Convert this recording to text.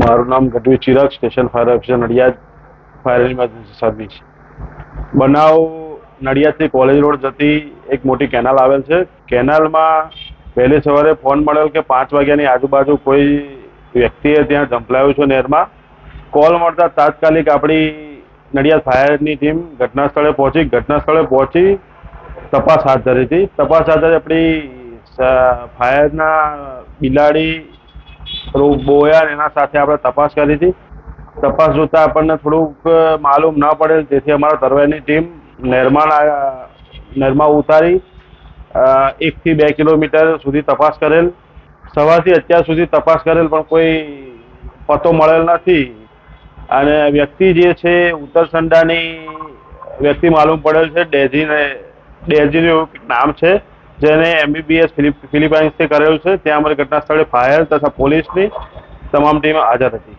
મારું નામ Gadhvi Chirag, station fire officer Nadiad, fire emergency service. બનાવ નડિયાદથી કોલેજ રોડ જતી એક મોટી કેનાલ આવેલ છે. કેનાલમાં વહેલી સવારે ફોન મળેલ કે પાંચ વાગ્યાની આજુબાજુ કોઈ વ્યક્તિએ ત્યાં ઝંપલાયું છે નહેરમાં. કોલ મળતા તાત્કાલિક આપણી નડિયાદ ફાયરની ટીમ ઘટના સ્થળે પહોંચી. ઘટના સ્થળે પહોંચી તપાસ હાથ ધરી હતી. તપાસ હાથ ધરી આપણી ફાયરના બિલાડી થોડું બોયા એના સાથે આપણે તપાસ કરી હતી. તપાસ જોતા આપણને થોડુંક માલુમ ના પડેલ. તેથી અમારા તરવૈની ટીમ નહેરમાં નહેરમાં ઉતારી એકથી બે કિલોમીટર સુધી તપાસ કરેલ. સવારથી અત્યાર સુધી તપાસ કરેલ, પણ કોઈ પતો મળેલ નથી. અને વ્યક્તિ જે છે ઉત્તરસંડાની વ્યક્તિ માલુમ પડેલ છે ડેઝીને ડેઝીનું નામ છે. જેને એમબીબીએસ ફિલિપાઇન્સથી કરેલું છે. ત્યાં અમારી ઘટના સ્થળે ફાયર તથા પોલીસની તમામ ટીમ હાજર હતી.